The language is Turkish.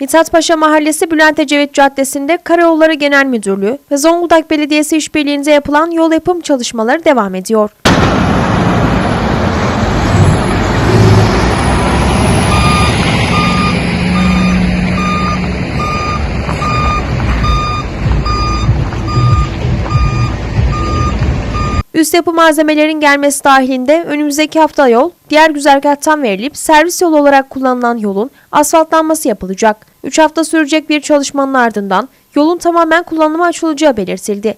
Mithat Paşa Mahallesi Bülent Ecevit Caddesi'nde Karayolları Genel Müdürlüğü ve Zonguldak Belediyesi işbirliğinde yapılan yol yapım çalışmaları devam ediyor. Üst yapı malzemelerin gelmesi dahilinde önümüzdeki hafta yol diğer güzergahtan verilip servis yolu olarak kullanılan yolun asfaltlanması yapılacak. 3 hafta sürecek bir çalışmanın ardından yolun tamamen kullanıma açılacağı belirtildi.